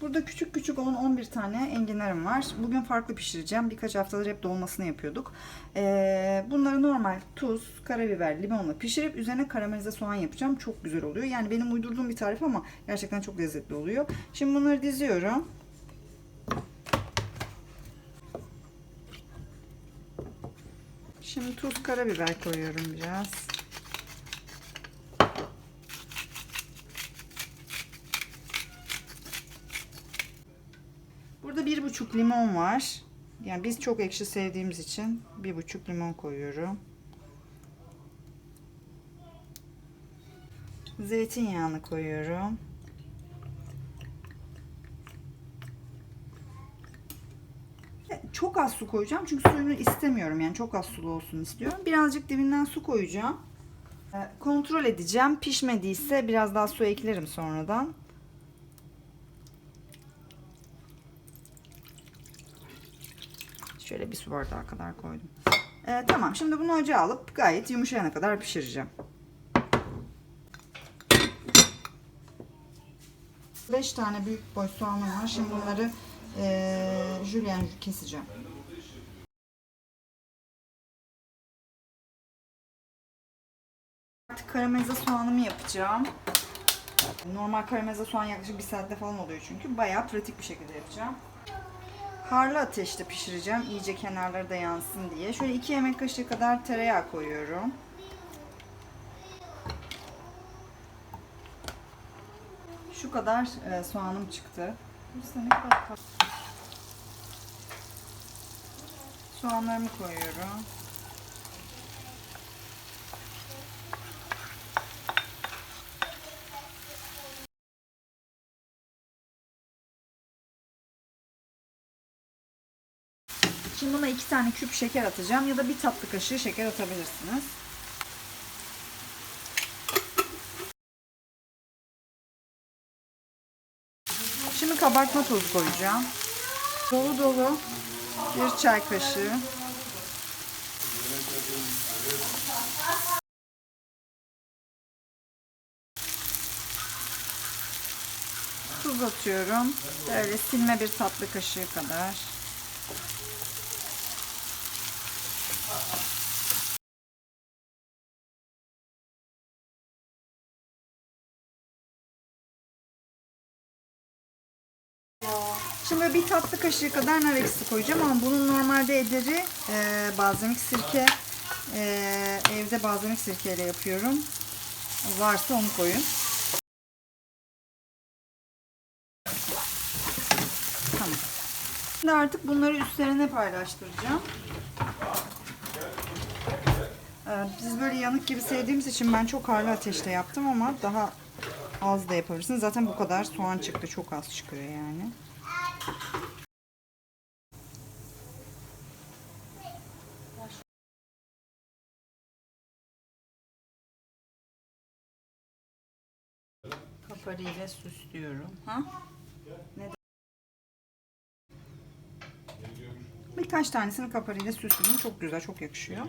Burada küçük küçük 10-11 tane enginarım var. Bugün farklı pişireceğim. Birkaç haftadır hep dolmasını yapıyorduk. Ee, bunları normal tuz, karabiber, limonla pişirip üzerine karamelize soğan yapacağım. Çok güzel oluyor. Yani benim uydurduğum bir tarif ama gerçekten çok lezzetli oluyor. Şimdi bunları diziyorum. Şimdi tuz, karabiber koyuyorum biraz. Burada bir buçuk limon var. Yani biz çok ekşi sevdiğimiz için bir buçuk limon koyuyorum. Zeytinyağını koyuyorum. E, Çok az su koyacağım çünkü suyunu istemiyorum yani çok az sulu olsun istiyorum. Birazcık dibinden su koyacağım. E, Kontrol edeceğim. Pişmediyse biraz daha su eklerim sonradan. Şöyle bir su bardağı kadar koydum. Ee, tamam şimdi bunu ocağa alıp gayet yumuşayana kadar pişireceğim. 5 tane büyük boy soğanım var. Şimdi bunları ee, jülyen keseceğim. Artık karamelize soğanımı yapacağım. Normal karamelize soğan yaklaşık bir saatte falan oluyor çünkü. Bayağı pratik bir şekilde yapacağım. Harlı ateşte pişireceğim. İyice kenarları da yansın diye. Şöyle 2 yemek kaşığı kadar tereyağı koyuyorum. Şu kadar e, soğanım çıktı. Soğanlarımı koyuyorum. Şimdi buna iki tane küp şeker atacağım ya da bir tatlı kaşığı şeker atabilirsiniz. Şimdi kabartma tozu koyacağım. Dolu dolu bir çay kaşığı. Tuz atıyorum. Böyle silme bir tatlı kaşığı kadar. Şimdi bir tatlı kaşığı kadar nar ekşisi koyacağım ama bunun normalde ederi e, balzamik sirke e, evde balzamik sirkeyle yapıyorum. Varsa onu koyun. Tamam. Şimdi artık bunları üstlerine paylaştıracağım. Ee, Biz böyle yanık gibi sevdiğimiz için ben çok harlı ateşte yaptım ama daha az da yapabilirsiniz. Zaten bu kadar soğan çıktı. Çok az çıkıyor yani. Kaparıyla süslüyorum. Ha? Ne Birkaç tanesini kaparıyla süsledim. Çok güzel, çok yakışıyor.